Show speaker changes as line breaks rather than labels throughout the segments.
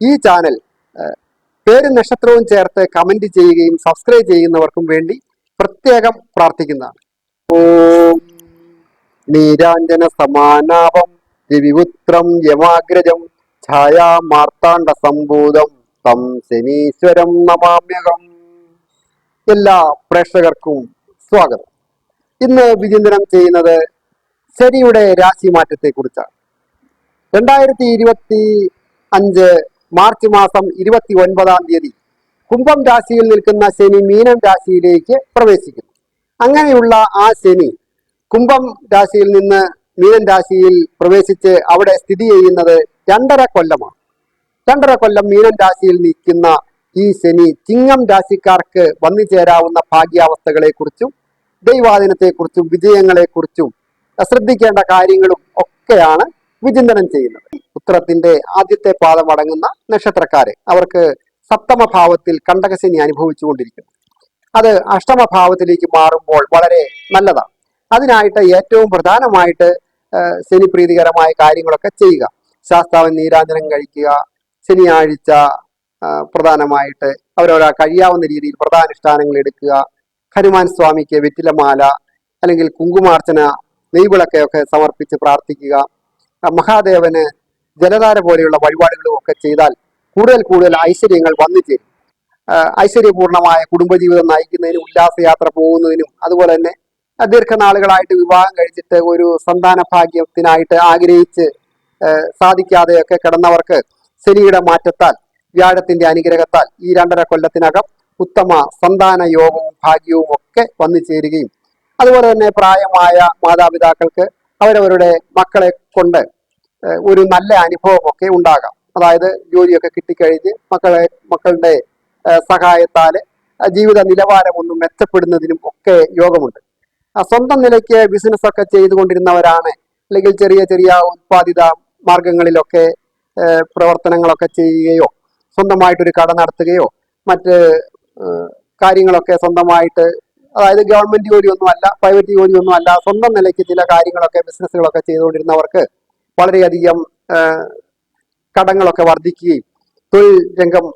ഈ ചാനൽ പേരും നക്ഷത്രവും ചേർത്ത് കമന്റ് ചെയ്യുകയും സബ്സ്ക്രൈബ് ചെയ്യുന്നവർക്കും വേണ്ടി പ്രത്യേകം പ്രാർത്ഥിക്കുന്നതാണ്. ഓം നീരാഞ്ജന സമാനാപം രവിപുത്രം യമാഗ്രജം ഛായാ മാർത്താണ്ഡ സംഭൂതം തം ശനീശ്വരം നമാമ്യകം എല്ലാ പ്രേക്ഷകർക്കും സ്വാഗതം. ഇന്ന് വിചിന്തനം ചെയ്യുന്നത് ശനിയുടെ രാശിമാറ്റത്തെ കുറിച്ചാണ് രണ്ടായിരത്തി ഇരുപത്തി അഞ്ച് മാർച്ച് മാസം ഇരുപത്തി ഒൻപതാം തീയതി കുംഭം രാശിയിൽ നിൽക്കുന്ന ശനി മീനം രാശിയിലേക്ക് പ്രവേശിക്കുന്നു. അങ്ങനെയുള്ള ആ ശനി കുംഭം രാശിയിൽ നിന്ന് മീനം രാശിയിൽ പ്രവേശിച്ച് അവിടെ സ്ഥിതി ചെയ്യുന്നത് രണ്ടര കൊല്ലമാണ്. രണ്ടര കൊല്ലം മീനം രാശിയിൽ നിൽക്കുന്ന ഈ ശനി ചിങ്ങം രാശിക്കാർക്ക് വന്നു ചേരാവുന്ന ഭാഗ്യാവസ്ഥകളെ കുറിച്ചും ദൈവാധീനത്തെക്കുറിച്ചും വിജയങ്ങളെക്കുറിച്ചും ശ്രദ്ധിക്കേണ്ട കാര്യങ്ങളും ഒക്കെയാണ് വിചിന്തനം ചെയ്യുന്നത്. ഉത്തരത്തിന്റെ ആദ്യത്തെ പാദം അടങ്ങുന്ന നക്ഷത്രക്കാരെ അവർക്ക് സപ്തമഭാവത്തിൽ കണ്ടകശനി അനുഭവിച്ചുകൊണ്ടിരിക്കുന്നു അത് അഷ്ടമഭാവത്തിലേക്ക് മാറുമ്പോൾ വളരെ നല്ലതാണ്. അതിനായിട്ട് ഏറ്റവും പ്രധാനമായിട്ട് ശനി പ്രീതികരമായ കാര്യങ്ങളൊക്കെ ചെയ്യുക. ശാസ്താവൻ നീരാഞ്ജനം കഴിക്കുക ശനിയാഴ്ച പ്രധാനമായിട്ട് അവരവരാ കഴിയാവുന്ന രീതിയിൽ പ്രധാനുഷ്ഠാനങ്ങൾ എടുക്കുക ഹനുമാൻ സ്വാമിക്ക് വെറ്റിലമാല അല്ലെങ്കിൽ കുങ്കുമാർച്ചന നെയ്വിളക്കയൊക്കെ സമർപ്പിച്ച് പ്രാർത്ഥിക്കുക മഹാദേവന് ജലധാര പോലെയുള്ള വഴിപാടുകളും ഒക്കെ ചെയ്താൽ കൂടുതൽ കൂടുതൽ ഐശ്വര്യങ്ങൾ വന്നു ചേരും ഐശ്വര്യപൂർണമായ കുടുംബജീവിതം നയിക്കുന്നതിനും ഉല്ലാസയാത്ര പോകുന്നതിനും അതുപോലെ തന്നെ ദീർഘനാളുകളായിട്ട് വിവാഹം കഴിച്ചിട്ട് ഒരു സന്താന ഭാഗ്യത്തിനായിട്ട് ആഗ്രഹിച്ച് സാധിക്കാതെയൊക്കെ കിടന്നവർക്ക് ശനിയുടെ മാറ്റത്താൽ വ്യാഴത്തിന്റെ അനുഗ്രഹത്താൽ ഈ രണ്ടര കൊല്ലത്തിനകം ഉത്തമ സന്താന യോഗവും ഭാഗ്യവും ഒക്കെ വന്നു ചേരുകയും അതുപോലെ തന്നെ പ്രായമായ മാതാപിതാക്കൾക്ക് അവരവരുടെ മക്കളെ കൊണ്ട് ഒരു നല്ല അനുഭവമൊക്കെ ഉണ്ടാകാം. അതായത് ജോലിയൊക്കെ കിട്ടിക്കഴിഞ്ഞ് മക്കളെ മക്കളുടെ സഹായത്താൽ ജീവിത നിലവാരം ഒന്ന് മെച്ചപ്പെടുന്നതിനും ഒക്കെ യോഗമുണ്ട്. സ്വന്തം നിലയ്ക്ക് ബിസിനസ് ഒക്കെ ചെയ്തുകൊണ്ടിരുന്നവരാണ് അല്ലെങ്കിൽ ചെറിയ ചെറിയ ഉത്പാദിത മാർഗങ്ങളിലൊക്കെ പ്രവർത്തനങ്ങളൊക്കെ ചെയ്യുകയോ സ്വന്തമായിട്ടൊരു കട നടത്തുകയോ മറ്റ് കാര്യങ്ങളൊക്കെ സ്വന്തമായിട്ട് അതായത് ഗവൺമെന്റ് ജോലിയൊന്നും അല്ല പ്രൈവറ്റ് ജോലിയൊന്നും അല്ല സ്വന്തം നിലയ്ക്ക് ചില കാര്യങ്ങളൊക്കെ ബിസിനസ്സുകളൊക്കെ ചെയ്തുകൊണ്ടിരുന്നവർക്ക് വളരെയധികം കടങ്ങളൊക്കെ വർദ്ധിക്കുകയും തൊഴിൽ രംഗം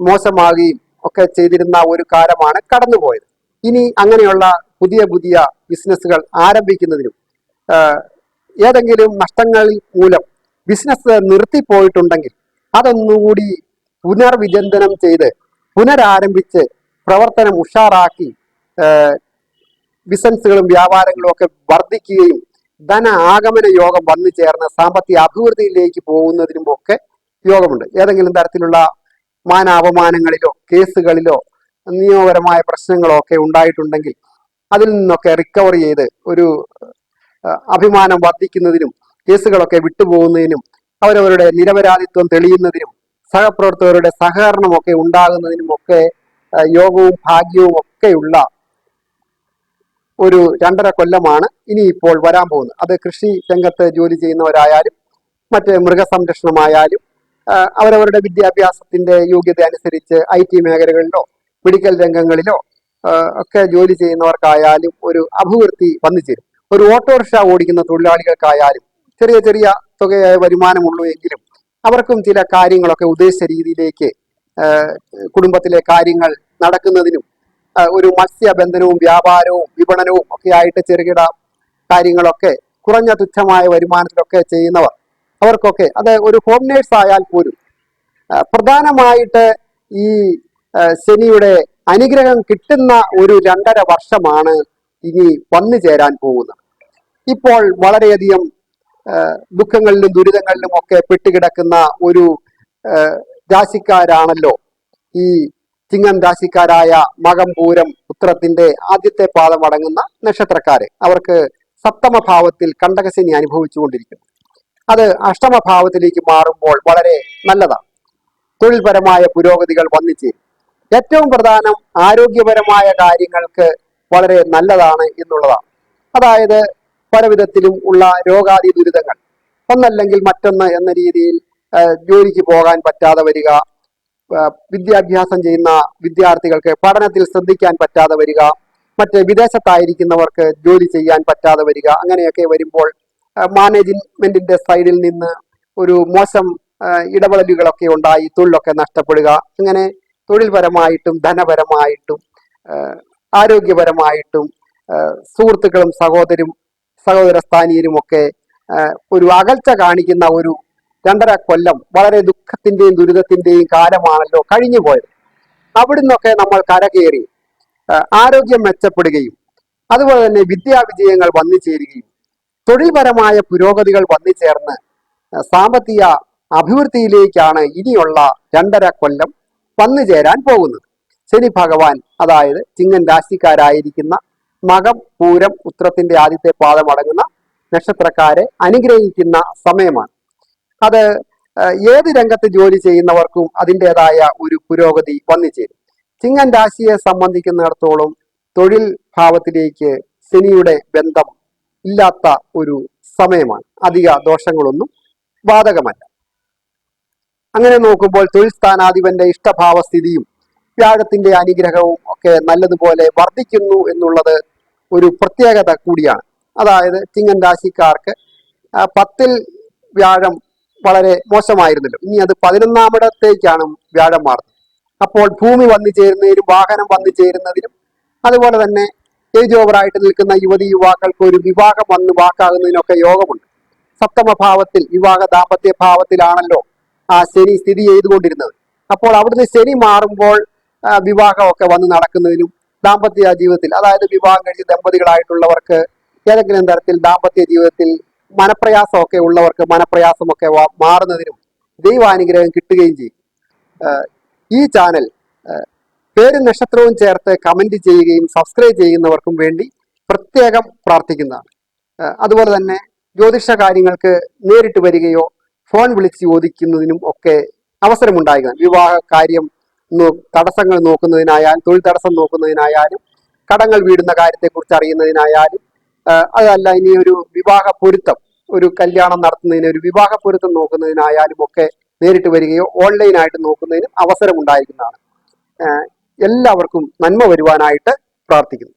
മോശമാകുകയും ഒക്കെ ചെയ്തിരുന്ന ഒരു കാലമാണ് കടന്നുപോയത്. ഇനി അങ്ങനെയുള്ള പുതിയ പുതിയ ബിസിനസ്സുകൾ ആരംഭിക്കുന്നതിനും ഏതെങ്കിലും നഷ്ടങ്ങൾ മൂലം ബിസിനസ് നിർത്തിപ്പോയിട്ടുണ്ടെങ്കിൽ അതൊന്നുകൂടി പുനർവിചിന്തനം ചെയ്ത് പുനരാരംഭിച്ച് പ്രവർത്തനം ഉഷാറാക്കി ബിസിനസ്സുകളും വ്യാപാരങ്ങളും ഒക്കെ വർദ്ധിക്കുകയും ധന ആഗമന യോഗം വന്നു ചേർന്ന് സാമ്പത്തിക അഭിവൃദ്ധിയിലേക്ക് പോകുന്നതിനും ഒക്കെ യോഗമുണ്ട്. ഏതെങ്കിലും തരത്തിലുള്ള മാനാപമാനങ്ങളിലോ കേസുകളിലോ നിയമപരമായ പ്രശ്നങ്ങളോ ഒക്കെ ഉണ്ടായിട്ടുണ്ടെങ്കിൽ അതിൽ നിന്നൊക്കെ റിക്കവർ ചെയ്ത് ഒരു അഭിമാനം വർദ്ധിക്കുന്നതിനും കേസുകളൊക്കെ വിട്ടുപോകുന്നതിനും അവരവരുടെ നിരപരാധിത്വം തെളിയുന്നതിനും സഹപ്രവർത്തകരുടെ സഹകരണമൊക്കെ ഉണ്ടാകുന്നതിനും ഒക്കെ യോഗവും ഭാഗ്യവും ഒക്കെയുള്ള ഒരു രണ്ടര കൊല്ലമാണ് ഇനി ഇപ്പോൾ വരാൻ പോകുന്നത്. അത് കൃഷി രംഗത്ത് ജോലി ചെയ്യുന്നവരായാലും മറ്റ് മൃഗസംരക്ഷണമായാലും അവരവരുടെ വിദ്യാഭ്യാസത്തിന്റെ യോഗ്യത അനുസരിച്ച് ഐ ടി മേഖലകളിലോ മെഡിക്കൽ രംഗങ്ങളിലോ ഒക്കെ ജോലി ചെയ്യുന്നവർക്കായാലും ഒരു അഭിവൃദ്ധി വന്നു ചേരും. ഒരു ഓട്ടോറിക്ഷ ഓടിക്കുന്ന തൊഴിലാളികൾക്കായാലും ചെറിയ ചെറിയ തുകയായ വരുമാനമുള്ളൂ എങ്കിലും അവർക്കും ചില കാര്യങ്ങളൊക്കെ ഉദ്ദേശിച്ച രീതിയിലേക്ക് കുടുംബത്തിലെ കാര്യങ്ങൾ നടക്കുന്നതിനും ഒരു മത്സ്യബന്ധനവും വ്യാപാരവും വിപണനവും ഒക്കെ ആയിട്ട് ചെറുകിട കാര്യങ്ങളൊക്കെ കുറഞ്ഞ തുച്ഛമായ വരുമാനത്തിലൊക്കെ ചെയ്യുന്നവർ അവർക്കൊക്കെ അത് ഒരു ഹോം നേഴ്സ് ആയാൽ പോലും പ്രധാനമായിട്ട് ഈ ശനിയുടെ അനുഗ്രഹം കിട്ടുന്ന ഒരു രണ്ടര വർഷമാണ് ഇനി വന്നു ചേരാൻ പോകുന്നത്. ഇപ്പോൾ വളരെയധികം ദുഃഖങ്ങളിലും ദുരിതങ്ങളിലും ഒക്കെ പെട്ടുകിടക്കുന്ന ഒരു രാശിക്കാരാണല്ലോ ഈ ചിങ്ങം രാശിക്കാരായ മകം പൂരം ഉത്തരത്തിന്റെ ആദ്യത്തെ പാദം അടങ്ങുന്ന നക്ഷത്രക്കാരെ. അവർക്ക് സപ്തമഭാവത്തിൽ കണ്ടകശനി അനുഭവിച്ചുകൊണ്ടിരിക്കുന്നു. അത് അഷ്ടമഭാവത്തിലേക്ക് മാറുമ്പോൾ വളരെ നല്ലതാണ്. തൊഴിൽപരമായ പുരോഗതികൾ വന്നിച്ചേരും. ഏറ്റവും പ്രധാനം ആരോഗ്യപരമായ കാര്യങ്ങൾക്ക് വളരെ നല്ലതാണ് എന്നുള്ളതാണ്. അതായത് പല വിധത്തിലും ഉള്ള രോഗാദി ദുരിതങ്ങൾ. ഒന്നല്ലെങ്കിൽ മറ്റൊന്ന് എന്ന രീതിയിൽ ജോലിക്ക് പോകാൻ പറ്റാതെ വരിക വിദ്യാഭ്യാസം ചെയ്യുന്ന വിദ്യാർത്ഥികൾക്ക് പഠനത്തിൽ ശ്രദ്ധിക്കാൻ പറ്റാതെ വരിക മറ്റ് വിദേശത്തായിരിക്കുന്നവർക്ക് ജോലി ചെയ്യാൻ പറ്റാതെ വരിക അങ്ങനെയൊക്കെ വരുമ്പോൾ മാനേജ്മെന്റിന്റെ സൈഡിൽ നിന്ന് ഒരു മോശം ഇടപെടലുകളൊക്കെ ഉണ്ടായി തൊഴിലൊക്കെ നഷ്ടപ്പെടുക അങ്ങനെ തൊഴിൽപരമായിട്ടും ധനപരമായിട്ടും ആരോഗ്യപരമായിട്ടും സുഹൃത്തുക്കളും സഹോദരും സഹോദര സ്ഥാനീയരും ഒക്കെ ആ, ഒരു അകൽച്ച കാണിക്കുന്ന ഒരു രണ്ടര കൊല്ലം വളരെ ദുഃഖത്തിന്റെയും ദുരിതത്തിന്റെയും കാലമാണല്ലോ കഴിഞ്ഞു പോയത് അവിടെ നിന്നൊക്കെ നമ്മൾ കരകയറി ആരോഗ്യം മെച്ചപ്പെടുകയും അതുപോലെ തന്നെ വിദ്യാവിജയങ്ങൾ വന്നു ചേരുകയും തൊഴിൽപരമായ പുരോഗതികൾ വന്നു ചേർന്ന് സാമ്പത്തിക അഭിവൃദ്ധിയിലേക്കാണ് ഇനിയുള്ള രണ്ടര കൊല്ലം വന്നു ചേരാൻ പോകുന്നത്. ശനി ഭഗവാൻ അതായത് ചിങ്ങൻ രാശിക്കാരായിരിക്കുന്ന മകം പൂരം ഉത്രത്തിന്റെ ആദ്യത്തെ പാദം അടങ്ങുന്ന നക്ഷത്രക്കാരെ അനുഗ്രഹിക്കുന്ന സമയമാണ്. അത് ഏത് രംഗത്ത് ജോലി ചെയ്യുന്നവർക്കും അതിന്റെതായ ഒരു പുരോഗതി വന്നു ചേരും ചിങ്ങൻ രാശിയെ സംബന്ധിക്കുന്നിടത്തോളം തൊഴിൽ ഭാവത്തിലേക്ക് ശനിയുടെ ബന്ധം ഇല്ലാത്ത ഒരു സമയമാണ്. അധിക ദോഷങ്ങളൊന്നും ബാധകമല്ല. അങ്ങനെ നോക്കുമ്പോൾ തൊഴിൽ സ്ഥാനാധിപന്റെ ഇഷ്ടഭാവ സ്ഥിതിയും വ്യാഴത്തിന്റെ അനുഗ്രഹവും ഒക്കെ നല്ലതുപോലെ വർദ്ധിക്കുന്നു എന്നുള്ളത് ഒരു പ്രത്യേകത കൂടിയാണ്. അതായത് ചിങ്ങൻ രാശിക്കാർക്ക് പത്തിൽ വ്യാഴം വളരെ മോശമായിരുന്നല്ലോ. ഇനി അത് പതിനൊന്നാമിടത്തേക്കാണ് വ്യാഴം മാറുന്നത് അപ്പോൾ ഭൂമി വന്നു ചേരുന്നതിനും വാഹനം വന്നു ചേരുന്നതിനും അതുപോലെ തന്നെ ഏജ് ഓവറായിട്ട് നിൽക്കുന്ന യുവതി യുവാക്കൾക്ക് ഒരു വിവാഹം വന്ന് വാക്കാകുന്നതിനൊക്കെ യോഗമുണ്ട്. സപ്തമഭാവത്തിൽ വിവാഹ ദാമ്പത്യ ഭാവത്തിലാണല്ലോ ആ ശനി സ്ഥിതി ചെയ്തുകൊണ്ടിരുന്നത്. അപ്പോൾ അവിടുന്ന് ശനി മാറുമ്പോൾ വിവാഹമൊക്കെ വന്ന് നടക്കുന്നതിനും ദാമ്പത്യ ജീവിതത്തിൽ അതായത് വിവാഹം കഴിച്ച് ദമ്പതികളായിട്ടുള്ളവർക്ക് ഏതെങ്കിലും തരത്തിൽ ദാമ്പത്യ ജീവിതത്തിൽ മനപ്രയാസമൊക്കെ ഉള്ളവർക്ക് മനപ്രയാസമൊക്കെ മാറുന്നതിനും ദൈവാനുഗ്രഹം കിട്ടുകയും ചെയ്യും. ഈ ചാനൽ പേരും നക്ഷത്രവും ചേർത്ത് കമന്റ് ചെയ്യുകയും സബ്സ്ക്രൈബ് ചെയ്യുന്നവർക്കും വേണ്ടി പ്രത്യേകം പ്രാർത്ഥിക്കുന്നതാണ്. അതുപോലെ തന്നെ ജ്യോതിഷ കാര്യങ്ങൾക്ക് നേരിട്ട് വരികയോ ഫോൺ വിളിച്ച് ചോദിക്കുന്നതിനും ഒക്കെ അവസരമുണ്ടാകുക വിവാഹ കാര്യം തടസ്സങ്ങൾ നോക്കുന്നതിനായാലും തൊഴിൽ തടസ്സം നോക്കുന്നതിനായാലും കടങ്ങൾ വീടുന്ന കാര്യത്തെക്കുറിച്ച് അറിയുന്നതിനായാലും അതല്ല ഇനി ഒരു വിവാഹ പൊരുത്തം. ഒരു കല്യാണം നടത്തുന്നതിന് ഒരു വിവാഹ പൊരുത്തം നോക്കുന്നതിനായാലും ഒക്കെ നേരിട്ട് വരികയോ ഓൺലൈനായിട്ട് നോക്കുന്നതിനും അവസരം ഉണ്ടായിരിക്കുന്നതാണ് എല്ലാവർക്കും നന്മ വരുവാനായിട്ട് പ്രാർത്ഥിക്കുന്നു.